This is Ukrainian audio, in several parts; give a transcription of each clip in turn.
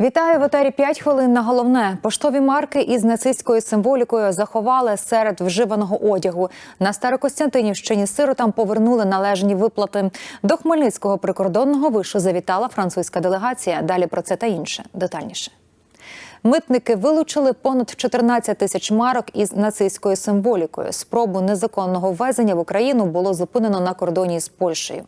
Вітаю в етері 5 хвилин на головне. Поштові марки із нацистською символікою заховали серед вживаного одягу. На Старокостянтинівщині сиротам повернули належні виплати. До Хмельницького прикордонного вишу завітала французька делегація. Далі про це та інше детальніше. Митники вилучили понад 14 тисяч марок із нацистською символікою. Спробу незаконного ввезення в Україну було зупинено на кордоні з Польщею.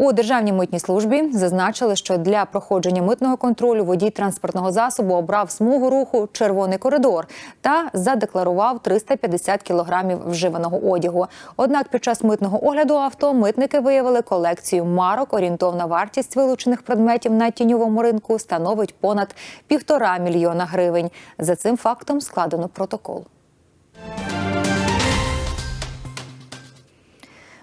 У державній митній службі зазначили, що для проходження митного контролю водій транспортного засобу обрав смугу руху червоний коридор та задекларував 350 кілограмів вживаного одягу. Однак під час митного огляду авто митники виявили колекцію марок. Орієнтовна вартість вилучених предметів на тіньовому ринку становить понад півтора мільйона гривень. За цим фактом складено протокол.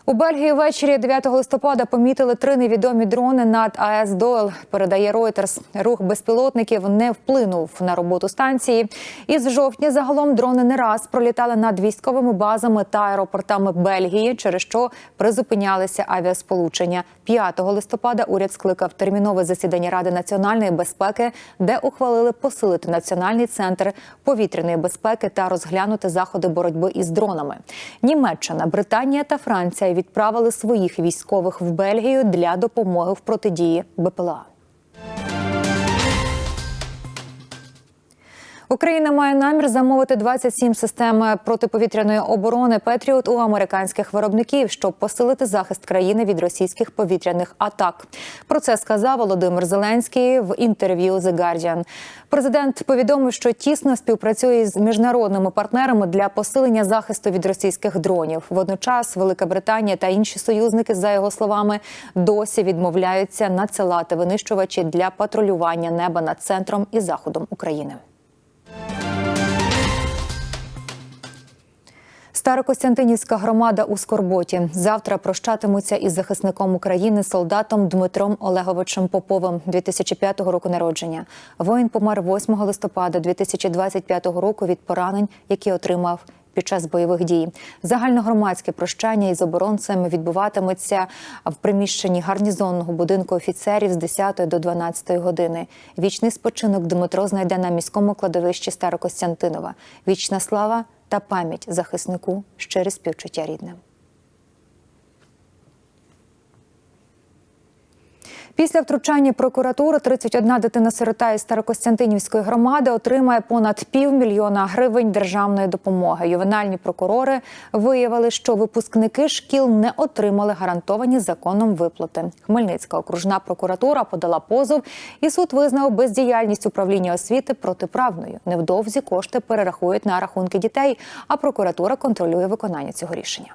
У Бельгії ввечері 9 листопада помітили три невідомі дрони над АЕС Дойл. Передає Reuters. Рух безпілотників не вплинув на роботу станції. Із жовтня загалом дрони не раз пролітали над військовими базами та аеропортами Бельгії, через що призупинялися авіасполучення. 5 листопада уряд скликав термінове засідання Ради національної безпеки, де ухвалили посилити національний центр повітряної безпеки та розглянути заходи боротьби із дронами. Німеччина, Британія та Франція відправили своїх військових в Бельгію для допомоги в протидії БПЛА. Україна має намір замовити 27 систем протиповітряної оборони Петріот у американських виробників, щоб посилити захист країни від російських повітряних атак. Про це сказав Володимир Зеленський в інтерв'ю The Guardian. Президент повідомив, що тісно співпрацює з міжнародними партнерами для посилення захисту від російських дронів. Водночас Велика Британія та інші союзники, за його словами, досі відмовляються надсилати винищувачі для патрулювання неба над центром і заходом України. Старокостянтинівська громада у Скорботі завтра прощатимуться із захисником України солдатом Дмитром Олеговичем Поповим 2005 року народження. Воїн помер 8 листопада 2025 року від поранень, які отримав. Під час бойових дій загальногромадське прощання із оборонцем відбуватиметься в приміщенні гарнізонного будинку офіцерів з 10 до 12 години. Вічний спочинок Дмитро знайде на міському кладовищі Старокостянтинова. Вічна слава та пам'ять захиснику щире співчуття рідним. Після втручання прокуратури 31 дитина-сирота із Старокостянтинівської громади отримає понад півмільйона гривень державної допомоги. Ювенальні прокурори виявили, що випускники шкіл не отримали гарантовані законом виплати. Хмельницька окружна прокуратура подала позов, і суд визнав бездіяльність управління освіти протиправною. Невдовзі кошти перерахують на рахунки дітей, а прокуратура контролює виконання цього рішення.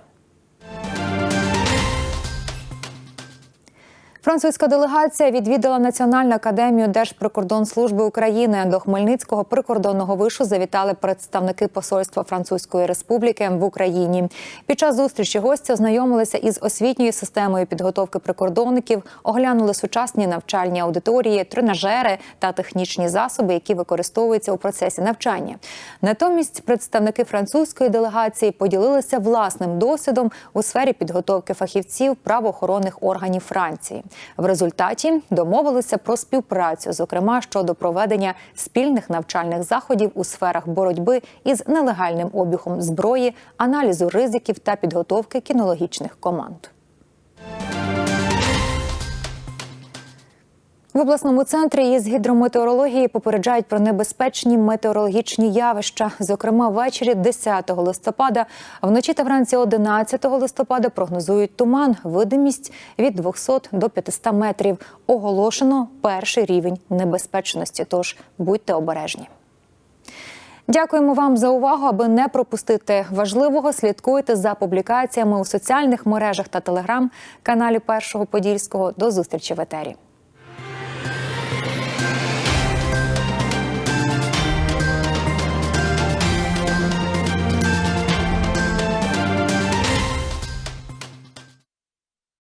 Французька делегація відвідала Національну академію Держприкордонслужби України. До Хмельницького прикордонного вишу завітали представники посольства Французької республіки в Україні. Під час зустрічі гості ознайомилися із освітньою системою підготовки прикордонників, оглянули сучасні навчальні аудиторії, тренажери та технічні засоби, які використовуються у процесі навчання. Натомість представники французької делегації поділилися власним досвідом у сфері підготовки фахівців правоохоронних органів Франції. В результаті домовилися про співпрацю, зокрема щодо проведення спільних навчальних заходів у сферах боротьби із нелегальним обігом зброї, аналізу ризиків та підготовки кінологічних команд. В обласному центрі із гідрометеорології попереджають про небезпечні метеорологічні явища. Зокрема, ввечері 10 листопада, вночі та вранці 11 листопада прогнозують туман, видимість від 200 до 500 метрів. Оголошено перший рівень небезпечності. Тож будьте обережні. Дякуємо вам за увагу. Аби не пропустити важливого, слідкуйте за публікаціями у соціальних мережах та телеграм-каналі Першого Подільського. До зустрічі в етері.